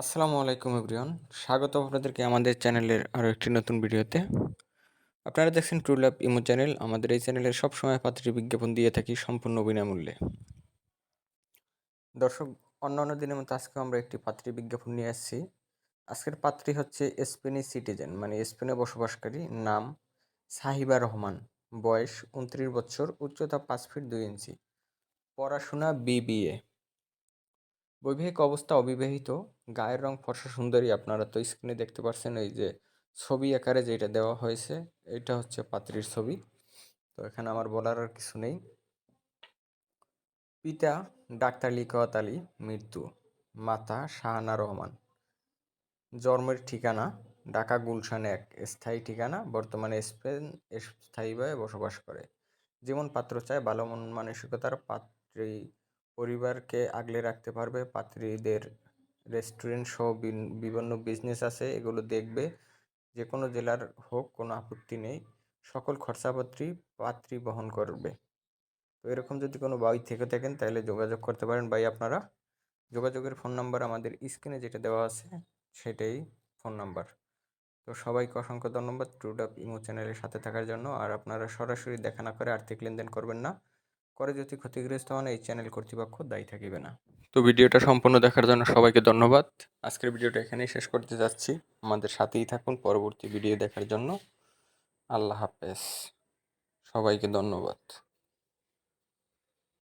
আসসালামু আলাইকুম এভরিওয়ান। স্বাগত আপনাদেরকে আমাদের চ্যানেলের আরও একটি নতুন ভিডিওতে। আপনারা দেখছেন ট্রু লাভ ইমো চ্যানেল আমাদের এই চ্যানেলে সবসময় পাত্রী বিজ্ঞাপন দিয়ে থাকি সম্পূর্ণ বিনামূল্যে। দর্শক অন্য অন্য দিনের মতো আজকে আমরা একটি পাত্রী বিজ্ঞাপন নিয়ে আসছি। আজকের পাত্রী হচ্ছে স্পেনি সিটিজেন মানে স্পেনে বসবাসকারী। নাম সাহিবা রহমান। বয়স উনত্রিশ বছর, উচ্চতা পাঁচ ফিট দুই ইঞ্চি। পড়াশোনা বিবিএ বৈবাহিক অবস্থা অবিবাহিত, গায়ের রং ফর্সা সুন্দরী আপনারা তো স্ক্রিনে দেখতে পাচ্ছেন এই যে ছবি আকারে যেটা দেওয়া হয়েছে, এটা হচ্ছে পাত্রীর ছবি। তো এখানে আমার বলার আর কিছু নেই। পিতা, ডাক্তার লিকাওয়াত আলী, মৃত্যু। মাতা, শাহানা রহমান। জন্মের ঠিকানা, ঢাকা গুলশান এক স্থায়ী ঠিকানা, বর্তমানে স্পেন স্থায়ীভাবে বসবাস করে। যেমন পাত্র চায়, ভালো মন মানসিকতার পাত্রী পরিবারকে আগলে রাখতে পারবে, পাত্রীদের রেস্টুরেন্ট সহ বিভিন্ন বিজনেস আছে, এগুলো দেখবে। যে কোনো জেলার হোক, কোনো আপত্তি নেই, সকল খরচাপত্রী পাত্রী বহন করবে। তো এরকম যদি কোনো বাই থেকে থাকেন, তাহলে যোগাযোগ করতে পারেন। ভাই, আপনারা যোগাযোগের ফোন নাম্বার আমাদের স্ক্রিনে যেটা দেওয়া আছে, সেটাই ফোন নাম্বার। তো সবাইকে অসংখ্য ধন্যবাদ। ট্রুডাপ ইমো চ্যানেলের সাথে থাকার জন্য। আর আপনারা সরাসরি দেখা না করে আর্থিক লেনদেন করবেন না। করে যদি ক্ষতিগ্রস্ত হন, এই চ্যানেল কর্তৃপক্ষ দায়ী থাকিবে না। তো ভিডিওটা সম্পূর্ণ দেখার জন্য সবাইকে ধন্যবাদ। আজকের ভিডিওটা এখানেই শেষ করতে যাচ্ছি। আমাদের সাথেই থাকুন পরবর্তী ভিডিও দেখার জন্য। আল্লাহ হাফেজ। সবাইকে ধন্যবাদ।